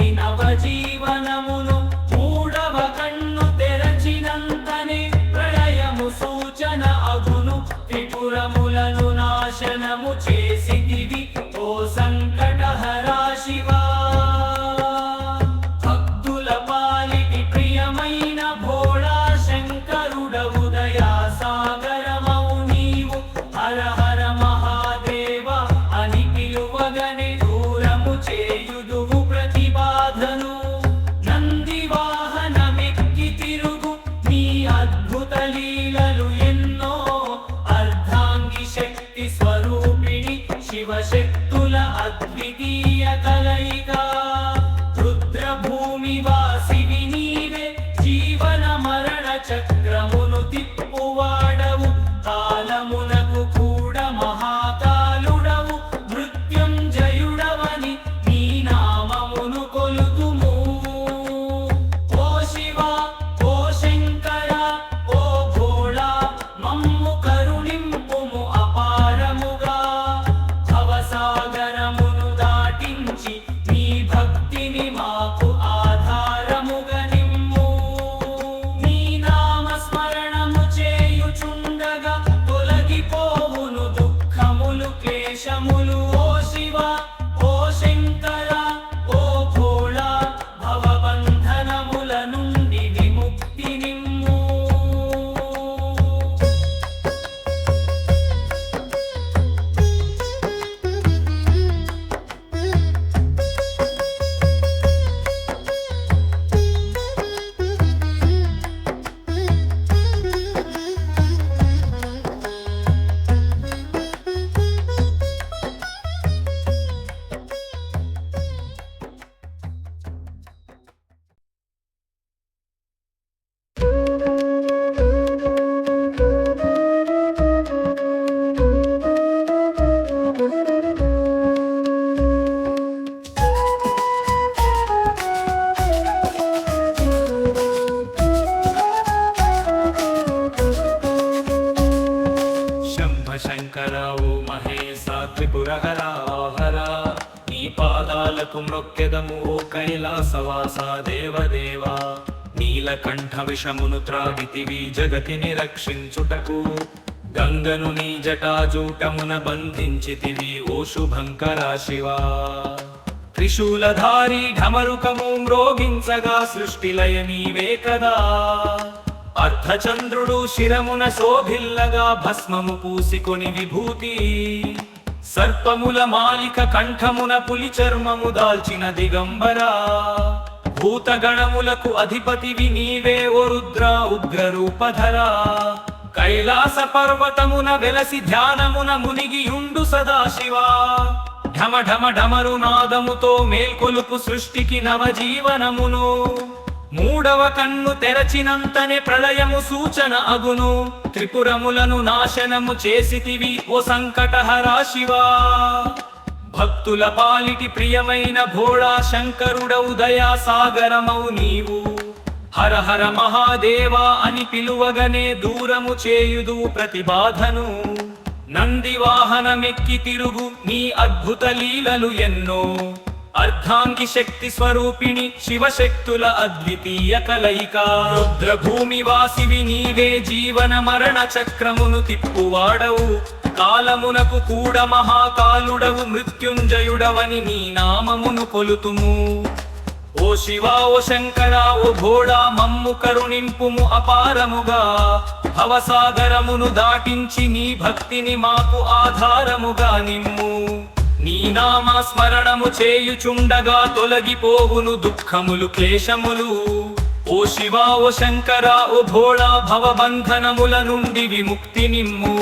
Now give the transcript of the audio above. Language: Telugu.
సృష్టికి నవజీవనమును కలయిక. రుద్రభూమి వాసివి నీవే జీవన మరణ చక్రమును తిప్పువాడవు. కాలమున శేషములు ఓ శివ. త్రిపురహర హర నీ పాదాలకు మ్రొక్కెదము ఓ కైలాసవాస దేవదేవా. నీలకంఠ విషమును త్రాగితివి జగతిని రక్షించుటకు. గంగను నీ జటాజూటమున బంధించితివి ఓ శుభంకర శివా. త్రిశూలధారి ఢమరుకము మ్రోగించగా సృష్టిలయ నీవే కదా. అర్ధచంద్రుడు శిరమున శోభిల్లగా భస్మము పూసికొని విభూతి. సర్పముల మాలిక కంఠమున పులి చర్మము దాల్చిన దిగంబరా. భూతగణములకు అధిపతివి నీవే ఓ రుద్ర ఉగ్ర రూపధరా కైలాస పర్వతమున వెలసి ధ్యానమున మునిగియుండు సదాశివా. ఢమ ఢమ ఢమరు నాదముతో మేల్కొలుపు సృష్టికి నవజీవనమును. మూడవ కన్ను తెరచినంతనే ప్రళయము సూచన అగును. త్రిపురములను నాశనము చేసితివి ఓ సంకటహరా శివా. భక్తుల పాలిటి ప్రియమైన భోళా శంకరుడవు దయా సాగరమౌ నీవు. హర హర మహాదేవా అని పిలువగనే దూరము చేయుదు ప్రతిబాధను. నంది వాహనమెక్కి తిరుగు నీ అద్భుత లీలలు ఎన్నో. అర్ధాంగి శక్తి స్వరూపిణి శివశక్తుల అద్వితీయ కలయిక. రుద్రభూమి వాసివి నీవే జీవన మరణ చక్రమును తిప్పువాడవు. కాలమునకు కూడ మహాకాలుడవు మృత్యుంజయుడవని నీ నామమును కొలుతుము. ఓ శివా ఓ శంకర ఓ భోడా మమ్ము కరుణింపుము అపారముగా. భవసాగరమును దాటించి నీ భక్తిని మాకు ఆధారముగా నిమ్ము. నీ నామ స్మరణము చేయుచుండగా తొలగిపోవును దుఃఖములు క్లేశములు. ఓ శివా ఓ శంకర ఓ భోళా భవబంధనముల నుండి విముక్తి నిమ్ము.